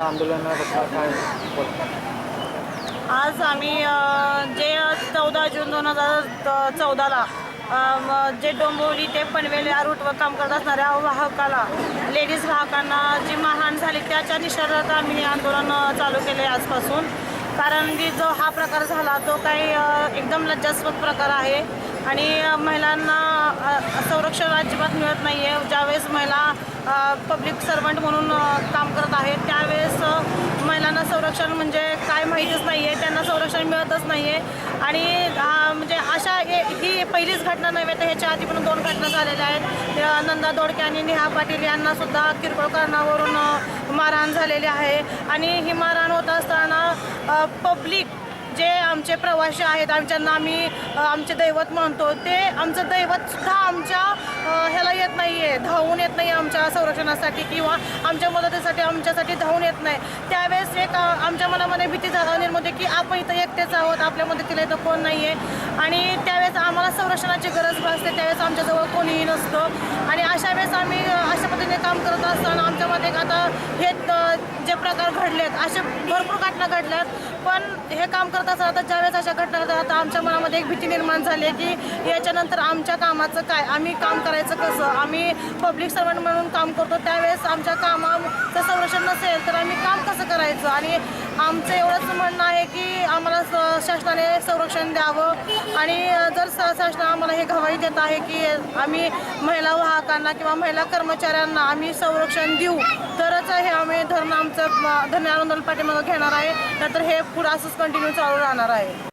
काय आज आम्ही जे चौदा जून दोन हजार चौदाला जे डोंबिवली ते पनवेल या रूटवर काम करत असणाऱ्या वाहकाला लेडीज वाहकांना जी महान झाली त्याच्या निषेधात आम्ही आंदोलन चालू केले आजपासून. कारण की जो हा प्रकार झाला तो काही एकदम लज्जास्पद प्रकार आहे. आणि महिलांना संरक्षण अजिबात मिळत नाही आहे ज्यावेळेस महिला पब्लिक सर्वंट म्हणून काम करत आहेत त्यावेळेस महिलांना संरक्षण म्हणजे काय माहितीच नाही आहे त्यांना संरक्षण मिळतच नाही आहे आणि म्हणजे अशा ही पहिलीच घटना नव्हे तर ह्याच्या आधी पण दोन घटना झालेल्या आहेत. नंदा दोडके आणि नेहा पाटील यांनासुद्धा किरकोळ कारणावरून मारहाण झालेली आहे. आणि ही मारहाण होत असताना पब्लिक जे आमचे प्रवासी आहेत आमच्यांना आम्ही आमचे दैवत म्हणतो ते आमचं दैवत सुद्धा आमच्या ह्याला येत नाही आहे धावून येत नाही आमच्या संरक्षणासाठी किंवा आमच्या मदतीसाठी आमच्यासाठी धावून येत नाही. त्यावेळेस एक आमच्या मनामध्ये भीती जा- निर्माण होते की आपण इथं एकटेच आहोत आपल्या मदतीला इथं कोण नाही आहे आणि त्यावेळेस आम्हाला संरक्षणाची गरज भासते त्यावेळेस आमच्याजवळ कोणीही नसतं. आणि अशा वेळेस आम्ही अशा पद्धतीने काम करत असताना हे जे प्रकार घडलेत असे भरपूर घटना घडल्यात. पण हे काम करत असताना आता ज्यावेळेस अशा घटना घडतात आता आमच्या मनामध्ये एक भीती निर्माण झाली आहे की याच्यानंतर आमच्या कामाचं काय? आम्ही काम करायचं कसं? आम्ही पब्लिक सर्वंट म्हणून काम करतो त्यावेळेस आमच्या कामाचं संरक्षण नसेल तर आम्ही काम कसं करायचं? आणि आमचं एवढंच म्हणणं आहे की आम्हाला स- शासनाने संरक्षण द्यावं. आणि जर शासना गवाही देत आहे की आम्ही महिला वाहकांना किंवा महिला कर्मचाऱ्यांना आम्ही संरक्षण देऊ. तरच हे आम्ही धरणं आमचं धरणे आंदोलन पाठीमध्ये घेणार आहे. नंतर हे पुढं असंच कंटिन्यू चालू राहणार आहे.